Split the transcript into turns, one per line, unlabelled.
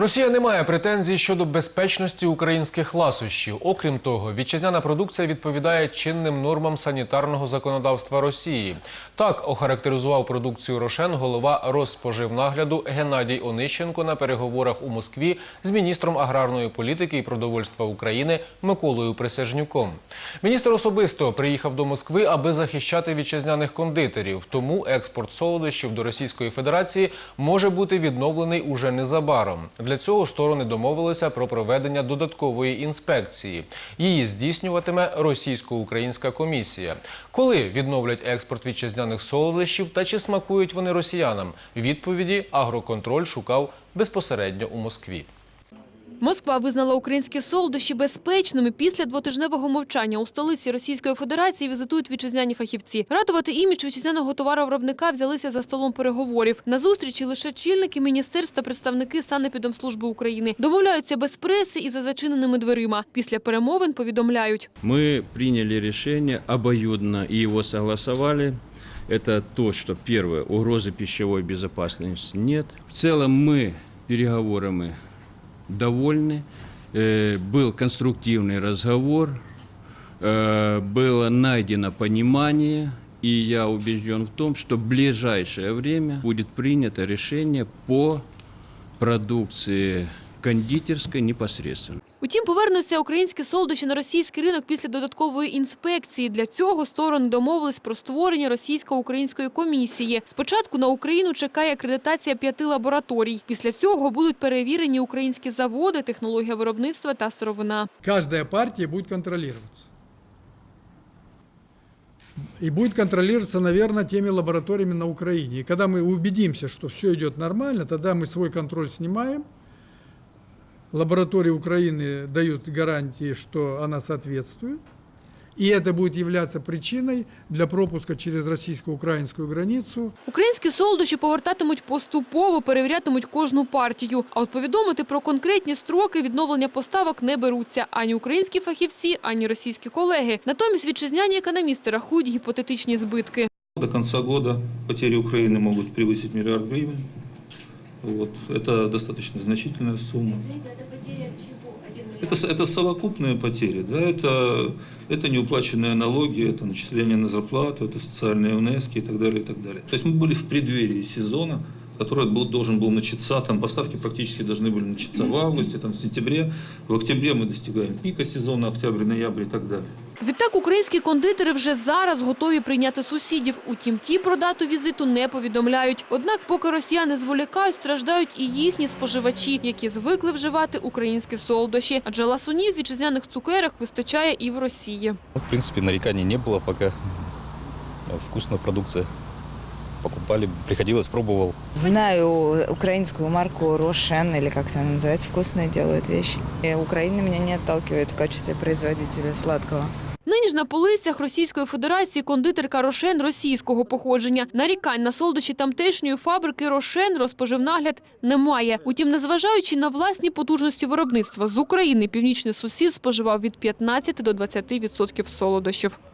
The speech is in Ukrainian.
Росія не має претензій щодо безпечності українських ласощів. Окрім того, вітчизняна продукція відповідає чинним нормам санітарного законодавства Росії. Так охарактеризував продукцію Рошен голова Розспоживнагляду Геннадій Онищенко на переговорах у Москві з міністром аграрної політики і продовольства України Миколою Присяжнюком. Міністр особисто приїхав до Москви, аби захищати вітчизняних кондитерів. Тому експорт солодощів до Російської Федерації може бути відновлений уже незабаром. Для цього сторони домовилися про проведення додаткової інспекції. Її здійснюватиме російсько-українська комісія. Коли відновлять експорт вітчизняних солодощів та чи смакують вони росіянам? Відповіді агроконтроль шукав безпосередньо у Москві.
Москва визнала українські солодощі безпечними. Після двотижневого мовчання у столиці Російської Федерації візитують вітчизняні фахівці. Радувати імідж вітчизняного товаровиробника взялися за столом переговорів. На зустрічі лише чільники міністерств та представники Санепідомслужби України домовляються без преси і за зачиненими дверима. Після перемовин повідомляють.
Мы приняли решение обоюдно и его согласовали. Это то, что первое, угрозы пищевой безопасности нет. В целом мы переговорами довольны. Э, Был конструктивный разговор, э, было найдено понимание, и я убежден в том, что в ближайшее время будет принято решение по продукции кондитерской непосредственно.
Утім, повернуться українські солодощі на російський ринок після додаткової інспекції. Для цього сторони домовились про створення російсько-української комісії. Спочатку на Україну чекає акредитація п'яти лабораторій. Після цього будуть перевірені українські заводи, технологія виробництва та сировина.
Каждая партия будет контролироваться. И будет контролироваться, наверное, теми лабораториями на Украине. И когда мы убедимся, что все идет нормально, тогда мы свой контроль снимаем Лаборатории Украины дают гарантии, что она соответствует. И это будет являться причиной для пропуска через российско-украинскую границу
Українські солодощі повертатимуть поступово, перевірятимуть кожну партію. А от повідомити про конкретні строки відновлення поставок не беруться ані українські фахівці, ані російські колеги. Натомість вітчизняні економісти рахують гіпотетичні збитки.
До конца года потери Украины могут превысить миллиард гривен. Вот. Это достаточно значительная сумма. Это, это совокупные потери. Да? Это, это неуплаченные налоги, это начисление на зарплату, это социальные внески и так далее. И так далее. То есть мы были в преддверии сезона, который был, должен был начаться, там поставки практически должны были начаться в августе, там, в сентябре. В октябре мы достигаем пика сезона, октябрь, ноябрь и так далее.
Відтак українські кондитери вже зараз готові прийняти сусідів. Утім, ті про дату візиту не повідомляють. Однак, поки росіяни зволікають, страждають і їхні споживачі, які звикли вживати українські солодощі. Адже ласунів вітчизняних цукерок вистачає і в Росії.
Ну, В принципе, нареканий не было пока. Вкусная продукция. Покупали, приходилось, пробовал.
Знаю украинскую марку Рошен, или как это она называется, вкусные делают вещи. И Украина меня не отталкивает в качестве производителя сладкого.
Нині ж на полицях Російської Федерації кондитерка Рошен російського походження. Нарікань на солодощі тамтешньої фабрики Рошен розпоживнагляд немає. Утім, незважаючи на власні потужності виробництва з України, північний сусід споживав від 15 до 20% солодощів.